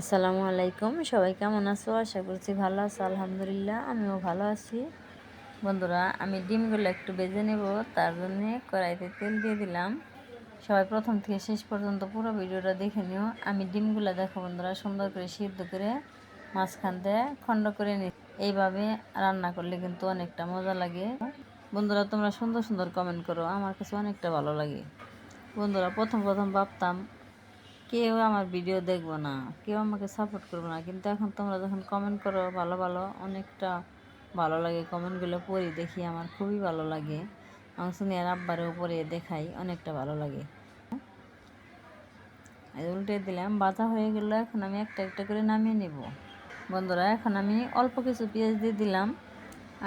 আসসালামু আলাইকুম। সবাই কেমন আছো? আশা করছি ভালো আছো, আলহামদুলিল্লাহ, আমিও ভালো আছি। বন্ধুরা, আমি ডিমগুলো একটু বেজে নেব, তার জন্যে কড়াইতে তেল দিয়ে দিলাম। সবাই প্রথম থেকে শেষ পর্যন্ত পুরো ভিডিওটা দেখে নিও। আমি ডিমগুলো দেখো বন্ধুরা, সুন্দর করে সিদ্ধ করে মাঝখান দিয়ে খণ্ড করে নি এইভাবে রান্না করলে কিন্তু অনেকটা মজা লাগে। বন্ধুরা, তোমরা সুন্দর সুন্দর কমেন্ট করো, আমার কাছে অনেকটা ভালো লাগে। বন্ধুরা, প্রথম প্রথম ভাবতাম কেউ আমার ভিডিও দেখব না, কেউ আমাকে সাপোর্ট করব না। কিন্তু এখন তোমরা যখন কমেন্ট করো, ভালো ভালো, অনেকটা ভালো লাগে কমেন্টগুলো পড়ি, দেখি আমার খুবই ভালো লাগে। আমার সুনিয়ার আব্বারেও পরে দেখাই, অনেকটা ভালো লাগে। উল্টে দিলাম বাতা হয়ে গেল, এখন আমি একটা একটা করে নামিয়ে নেব। বন্ধুরা, এখন আমি অল্প কিছু পেঁয়াজ দিয়ে দিলাম,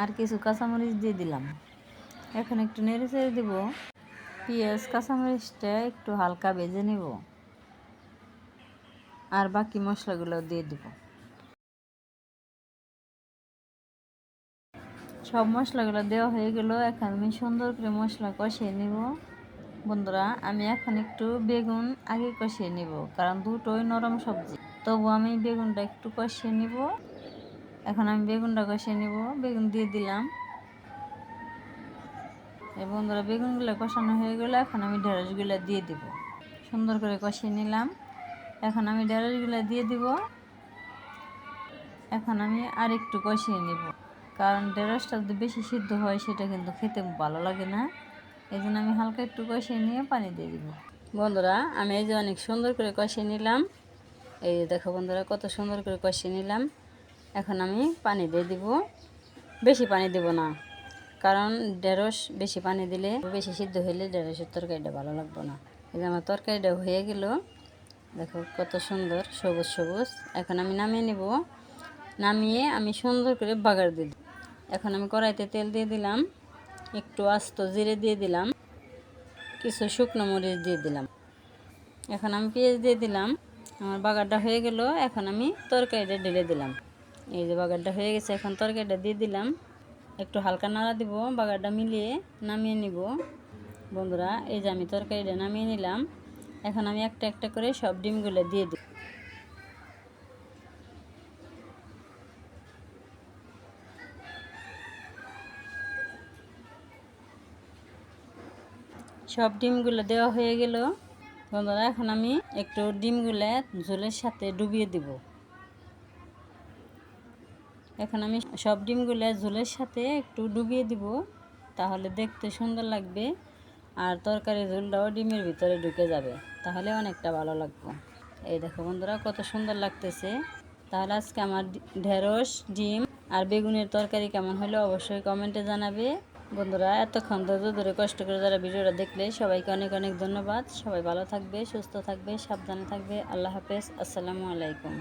আর কিছু কাঁচামরিচ দিয়ে দিলাম। এখন একটু নেড়ে চেড়ে দেবো। পেঁয়াজ, কাঁচামরিচটা একটু হালকা ভেজে নেব। আর বাকি মশলাগুলো দিয়ে দিব। সব মশলাগুলো দেওয়া হয়ে গেল। এখন আমি সুন্দর করে মশলা কষিয়ে নিব। বন্ধুরা, আমি এখন একটু বেগুন আগে কষিয়ে নিব, কারণ দুটোই নরম সবজি। তবু আমি বেগুনটা একটু কষিয়ে নিব। এখন আমি বেগুনটা কষিয়ে নিব। বেগুন দিয়ে দিলাম। এই বন্ধুরা, বেগুনগুলো কষানো হয়ে গেলে। এখন আমি ঢেঁড়সগুলো দিয়ে দিব। সুন্দর করে কষিয়ে নিলাম। এখন আমি ঢেঁড়সগুলো দিয়ে দিব। এখন আমি আর একটু কষিয়ে নিব। কারণ ঢেঁড়সটা যদি বেশি সিদ্ধ হয়, সেটা কিন্তু খেতে ভালো লাগে না। এই জন্য আমি হালকা একটু কষিয়ে নিয়ে পানি দিয়ে দিব। বন্ধুরা, আমি এই যে অনেক সুন্দর করে কষিয়ে নিলাম। এই দেখো বন্ধুরা, কত সুন্দর করে কষিয়ে নিলাম। এখন আমি পানি দিয়ে দিব। বেশি পানি দেব না, কারণ ঢেঁড়স বেশি পানি দিলে, বেশি সিদ্ধ হইলে ঢেঁড়সের তরকারিটা ভালো লাগবে না। এই যে আমার তরকারিটা হয়ে গেল। দেখো, কত সুন্দর, সবুজ সবুজ। এখন আমি নামিয়ে নেব। নামিয়ে আমি সুন্দর করে বাগার দিই এখন আমি কড়াইতে তেল দিয়ে দিলাম, একটু আস্ত জিরে দিয়ে দিলাম, কিছু শুকনো মরিচ দিয়ে দিলাম। এখন আমি পেঁয়াজ দিয়ে দিলাম, আমার বাগারটা হয়ে গেল, এখন আমি তরকারিটা ঢেলে দিলাম। এই যে বাগারটা হয়ে গেছে, এখন তরকারিটা দিয়ে দিলাম। একটু হালকা নাড়া দিব, বাগারটা মিলিয়ে নামিয়ে নিব। বন্ধুরা, এই যে আমি তরকারিটা নামিয়ে নিলাম। এখন আমি একটা একটা করে সব ডিমগুলো দিয়ে দিই। সব ডিমগুলো দেওয়া হয়ে গেল। বন্ধুরা, এখন আমি একটু ডিমগুলো ঝোলের সাথে ডুবিয়ে দিব। এখন আমি সব ডিমগুলো ঝোলের সাথে একটু ডুবিয়ে দিব, তাহলে দেখতে সুন্দর লাগবে। আর তরকারি ঝোলটাও ডিমের ভিতরে ঢুকে যাবে, তাহলে অনেকটা ভালো লাগবে। এই দেখো বন্ধুরা, কত সুন্দর লাগতেছে। তাহলে আজকে আমার ঢেঁড়স, ডিম আর বেগুনের তরকারি কেমন হলো অবশ্যই কমেন্টে জানাবে। বন্ধুরা, এতক্ষণ ধৈর্য ধরে কষ্ট করে যারা ভিডিওটা দেখলে সবাইকে অনেক অনেক ধন্যবাদ। সবাই ভালো থাকবে, সুস্থ থাকবে, সাবধানে থাকবে। আল্লাহ হাফেজ, আসসালামু আলাইকুম।